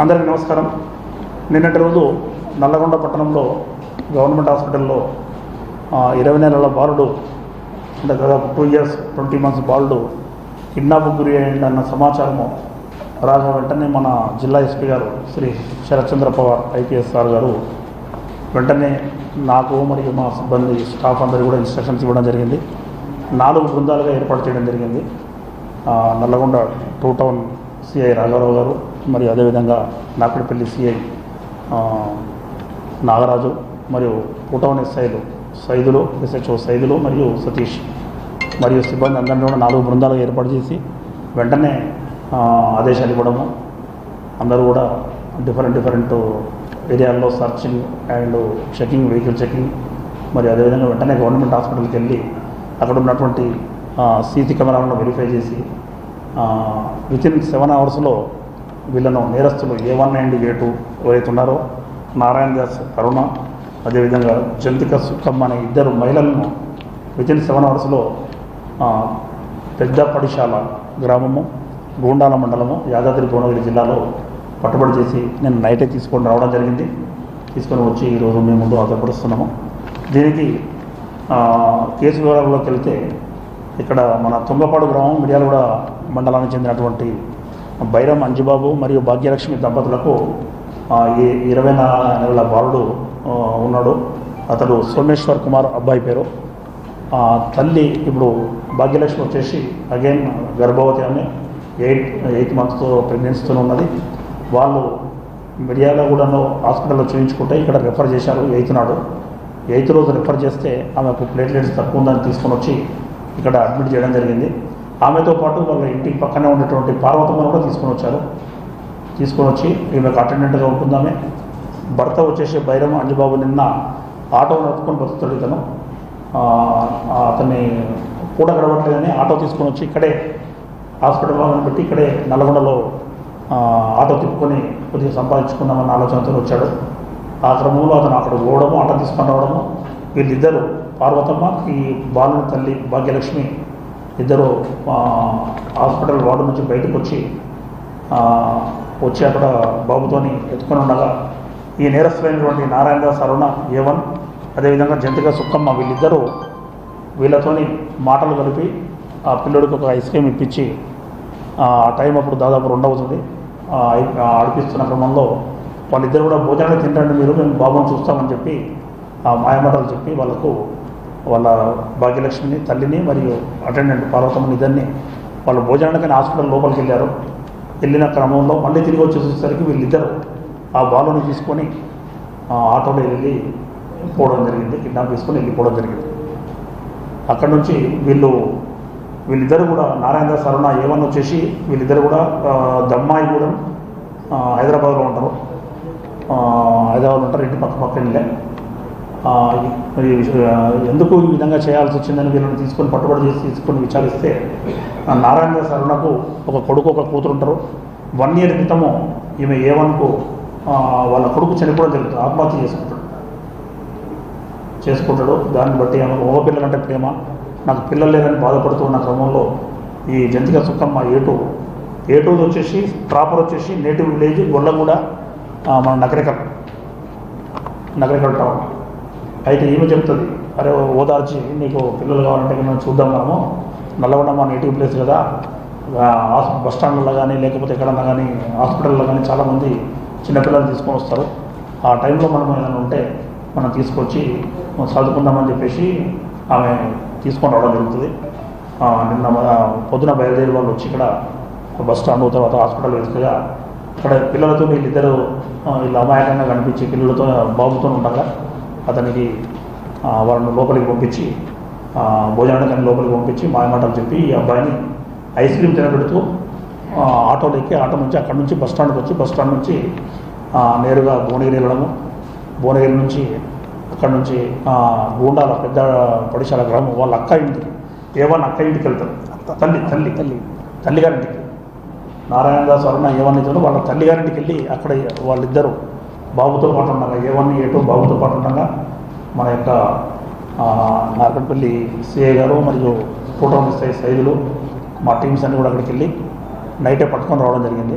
అందరికీ నమస్కారం. నిన్నటి రోజు నల్లగొండ పట్టణంలో గవర్నమెంట్ హాస్పిటల్లో ఇరవై నెలల బాలుడు అంటే దాదాపు టూ ఇయర్స్ ట్వంటీ మంత్స్ బాలుడు కిడ్నాప్కు గురి అయిందన్న సమాచారము రాగా వెంటనే మన జిల్లా ఎస్పీ గారు శ్రీ శరత్చంద్ర పవార్ ఐపీఎస్ సార్ గారు వెంటనే నాకు మరియు మా సిబ్బంది స్టాఫ్ అందరికీ కూడా ఇన్స్ట్రక్షన్స్ ఇవ్వడం జరిగింది. నాలుగు బృందాలుగా ఏర్పాటు చేయడం జరిగింది. నల్లగొండ టూ టౌన్ సిఐ రాఘవరావు గారు మరియు అదేవిధంగా నాకుడిపల్లి సిఐ నాగరాజు మరియు టూ టౌన్ ఎస్ఐలు సైదులు ఎస్హెచ్ఓ సైదులు మరియు సతీష్ మరియు సిబ్బంది అందరినీ కూడా నాలుగు బృందాలుగా ఏర్పాటు చేసి వెంటనే ఆదేశాలు ఇవ్వడము. అందరూ కూడా డిఫరెంట్ డిఫరెంట్ ఏరియాల్లో searching and checking vehicle checking మరి అదేవిధంగా వెంటనే గవర్నమెంట్ హాస్పిటల్కి వెళ్ళి అక్కడ ఉన్నటువంటి సీసీ కెమెరాలను వెరిఫై చేసి వితిన్ సెవెన్ అవర్స్లో వీళ్ళను నేరస్తులు A one and A two ఎవరైతే ఉన్నారో నారాయణ దాస్ కరుణ అదేవిధంగా జంతిక సుక్కమ్మ అనే ఇద్దరు మహిళలను వితిన్ సెవెన్ అవర్స్లో పెద్ద పడిశాల గ్రామము గూండాల మండలము యాదాద్రి భువనగిరి జిల్లాలో పట్టుబడి చేసి నేను నైటే తీసుకొని రావడం జరిగింది. తీసుకొని వచ్చి ఈరోజు మేము ముందు ఆధారపరుస్తున్నాము దీనికి కేసు వివరాల్లోకి వెళ్తే ఇక్కడ మన తుంగపాడు గ్రామం మిర్యాలగూడ మండలానికి చెందినటువంటి బైరం అంజిబాబు మరియు భాగ్యలక్ష్మి దంపతులకు ఈ ఇరవై నాలుగు నెలల బాలుడు ఉన్నాడు. అతడు సోమేశ్వర్ కుమార్ అబ్బాయి పేరు. తల్లి ఇప్పుడు భాగ్యలక్ష్మి వచ్చేసి అగైన్ గర్భవతి ఆమె ఎయిట్ ఎయిత్ మంత్స్తో ప్రెగ్నెన్సీతో ఉన్నది. వాళ్ళు మిర్యాలగూడలో హాస్పిటల్లో చూపించుకుంటే ఇక్కడ రిఫర్ చేశారు ఎయిత్ నాడు. ఎయిత్ రోజు రెఫర్ చేస్తే ఆమెకు ప్లేట్లెట్స్ తక్కువ ఉందని తీసుకొని వచ్చి ఇక్కడ అడ్మిట్ చేయడం జరిగింది. ఆమెతో పాటు వాళ్ళ ఇంటికి పక్కనే ఉన్నటువంటి పార్వతమ్మను కూడా తీసుకొని వచ్చారు. తీసుకొని వచ్చి ఈమెకు అటెండెంట్గా ఉంటుందామే భర్త వచ్చేసి బైరం అంజబాబు నిన్న ఆటో నడుపుకొని బతుకుతాడు ఇతను. అతన్ని కూడా గడవట్లేదని ఆటో తీసుకొని వచ్చి ఇక్కడే హాస్పిటల్లో పెట్టి ఇక్కడే నల్గొండలో ఆటో తిప్పుకొని కొద్దిగా సంపాదించుకుందామన్న ఆలోచనతో వచ్చాడు. ఆ క్రమంలో అతను అక్కడ పోవడము ఆటో తీసుకొని రావడము వీళ్ళిద్దరూ పార్వతమ్మ ఈ బాలుని తల్లి భాగ్యలక్ష్మి ఇద్దరు హాస్పిటల్ వార్డు నుంచి బయటకు వచ్చి వచ్చి అక్కడ బాబుతోని ఎత్తుకొని ఉండగా ఈ నేరస్తులైనటువంటి నారాయణ దాస్ ఏవన్ అదేవిధంగా జంతిక సుక్కమ్మ వీళ్ళిద్దరూ వీళ్ళతోని మాటలు కలిపి ఆ పిల్లడికి ఒక ఐస్ క్రీమ్ ఇప్పించి ఆ టైం అప్పుడు దాదాపు రెండవుతుంది. ఆడిపిస్తున్న క్రమంలో వాళ్ళిద్దరు కూడా భోజనాలు తింటండి మీరు మేము బాబుని చూస్తామని చెప్పి ఆ మాయమాటలు చెప్పి వాళ్ళకు వాళ్ళ భాగ్యలక్ష్మిని తల్లిని మరియు అటెండెంట్ పార్వతమ్మని ఇద్దరిని వాళ్ళు భోజనానికని హాస్పిటల్ లోపలికి వెళ్ళారు. వెళ్ళిన క్రమంలో మళ్ళీ తిరిగి వచ్చేసేసరికి వీళ్ళిద్దరు ఆ బాలుని తీసుకొని ఆటోలో వెళ్ళి పోవడం జరిగింది. కిడ్నాప్ తీసుకొని వెళ్ళిపోవడం జరిగింది. అక్కడ నుంచి వీళ్ళు వీళ్ళిద్దరు కూడా నారాయణ సరణ ఏమని వచ్చేసి వీళ్ళిద్దరు కూడా దమ్మాయి కూడా హైదరాబాద్లో ఉంటారు. హైదరాబాద్లో ఉంటారు. ఇంటి పక్క పక్క ఎందుకు ఈ విధంగా చేయాల్సి వచ్చిందని వీళ్ళని తీసుకొని పట్టుబడి చేసి తీసుకొని విచారిస్తే నారాయణ శరణకు ఒక కొడుకు ఒక కూతురు ఉంటారు. వన్ ఇయర్ క్రితము ఈమె ఏవన్కు వాళ్ళ కొడుకు చనిపోవడం జరుగుతుంది. ఆత్మహత్య చేసుకుంటాడు. చేసుకుంటాడు. దాన్ని బట్టి ఆమె మగ పిల్లలంటే ప్రేమ. నాకు పిల్లలు లేదని బాధపడుతూ ఉన్న క్రమంలో ఈ జంతిక సుక్కమ్మ ఏటు ఏటూది వచ్చేసి ప్రాపర్ వచ్చేసి నేటివ్ విలేజ్ గొల్లగూడ మన నగరికల్ నగరికల్ టౌన్. అయితే ఈమె చెప్తుంది అరే ఓదార్చి నీకు పిల్లలు కావాలంటే మనం చూద్దాం మనము. నల్లగొండ మా నేటివ్ ప్లేస్ కదా. హాస్- బస్ స్టాండ్లో కానీ లేకపోతే ఎక్కడన్నా కానీ హాస్పిటల్లో కానీ చాలామంది చిన్నపిల్లలు తీసుకొని వస్తారు. ఆ టైంలో మనం ఏదైనా ఉంటే మనం తీసుకొచ్చి చదువుకుందామని చెప్పేసి ఆమె తీసుకొని రావడం జరుగుతుంది. నిన్న పొద్దున బయలుదేరి వాళ్ళు వచ్చి ఇక్కడ బస్ స్టాండ్ తర్వాత హాస్పిటల్ వెతుకగా అక్కడ పిల్లలతో వీళ్ళిద్దరు వీళ్ళు అమాయకంగా కనిపించి పిల్లలతో బాబుతో ఉండగా అతనికి వాళ్ళని లోపలికి పంపించి భోజనానికి లోపలికి పంపించి మాయమాటలు చెప్పి ఈ అబ్బాయిని ఐస్ క్రీమ్ తినబెడుతూ ఆటోలో ఎక్కి ఆటో నుంచి అక్కడ నుంచి బస్ స్టాండ్కి వచ్చి బస్ స్టాండ్ నుంచి నేరుగా భువనగిరి వెళ్ళడము. భువనగిరి నుంచి అక్కడ నుంచి గూండాల పెద్ద పడిశాల గ్రామం వాళ్ళ అక్క ఇంటికి ఏవన్ అక్క ఇంటికి వెళ్తారు. తల్లి తల్లి. తల్లి. తల్లిగారింటికి. నారాయణ దాస్ అరుణ ఏవన్ ఇద్దరు వాళ్ళ తల్లిగారింటికి వెళ్ళి అక్కడ వాళ్ళిద్దరు బాబుతో పాటు ఉండగా ఏవన్ ఏటో బాబుతో పాటు ఉండగా మన యొక్క ఆ, నార్కట్పల్లి సిఐ గారు మరియు ఫోటో స్థాయి సైదులు మా టీమ్స్ అన్ని కూడా అక్కడికి వెళ్ళి నైటే పట్టుకొని రావడం జరిగింది.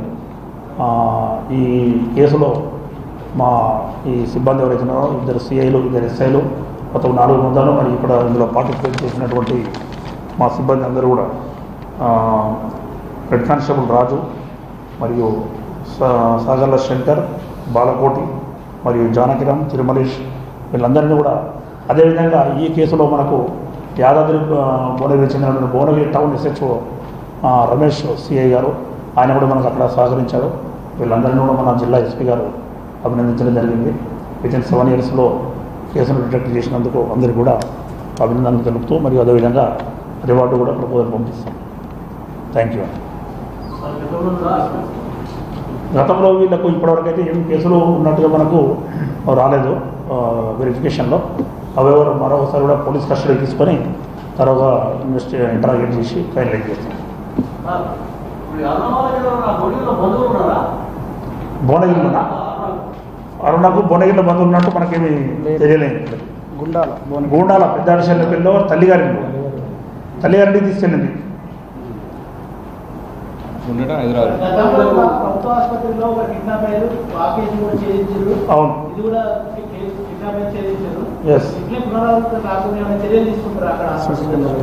ఈ కేసులో మా ఈ సిబ్బంది ఎవరైతే ఉన్నారో ఇద్దరు సిఐలు ఇద్దరు ఎస్ఐలు మొత్తం నాలుగు వందలు మరి ఇక్కడ ఇందులో పార్టిసిపేట్ చేసినటువంటి మా సిబ్బంది అందరూ కూడా హెడ్ కానిస్టేబుల్ రాజు మరియు సాగర్ల శంకర్ బాలకోటి మరియు జానకిరామ్ తిరుమలేష్ వీళ్ళందరినీ కూడా అదేవిధంగా ఈ కేసులో మనకు యాదాద్రి ఆ, భువనగిరి చెందినటువంటి Bhuvanagiri town SHO Ramesh CI గారు ఆయన కూడా మనకు అక్కడ సహకరించారు. వీళ్ళందరినీ కూడా మన జిల్లా ఎస్పీ గారు అభినందించడం జరిగింది. విత్ ఇన్ సెవెన్ ఇయర్స్లో కేసును డిటెక్ట్ చేసినందుకు అందరికీ కూడా అభినందనలు తెలుపుతూ మరియు అదేవిధంగా రివార్డు కూడా ప్రపోజల్ పంపిస్తాం. Thank you. గతంలో వీళ్ళకు ఇప్పటివరకు అయితే ఏం కేసులు ఉన్నట్టుగా మనకు రాలేదు వెరిఫికేషన్లో అవేవర్ మరొకసారి కూడా పోలీస్ కస్టడీ తీసుకొని తర్వాత ఇన్వెస్టి ఇంటరాగేట్ చేసి ఫైనలైజ్ చేస్తాం. భువనగిరిలో అరుణకు భువనగిరిలో బంధువులు ఉన్నట్టు మనకేమి తెలియలేదు. గుండాల గూండాల పెద్ద అడిషన్లో తల్లిగారింటి. తల్లిగారింటికి తీసుకెళ్ళింది ఉండటం హైదరాబాద్ గతంలో కూడా ప్రభుత్వ ఆసుపత్రిలో ఒక కిడ్నాప్ అయ్యారు ఆ కేసు కూడా ఛేదించారు. అవును.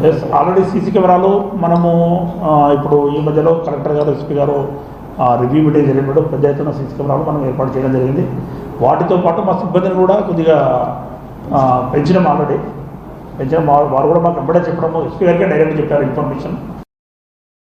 ఎస్ ఆల్రెడీ సీసీ కెమెరాలు మనము ఇప్పుడు ఈ మధ్యలో కలెక్టర్ గారు ఎస్పీ గారు రివ్యూ మీటింగ్ జరిగినప్పుడు పెద్ద ఎత్తున సీసీ కెమెరాలు మనం ఏర్పాటు చేయడం జరిగింది. వాటితో పాటు మా సిబ్బందిని కూడా కొద్దిగా ఆ, పెంచడం ఆల్రెడీ పెంచడం వారు కూడా మాకు వెంబడే చెప్పడం ఎస్పీ గారికి డైరెక్ట్ చెప్పారు ఇన్ఫర్మేషన్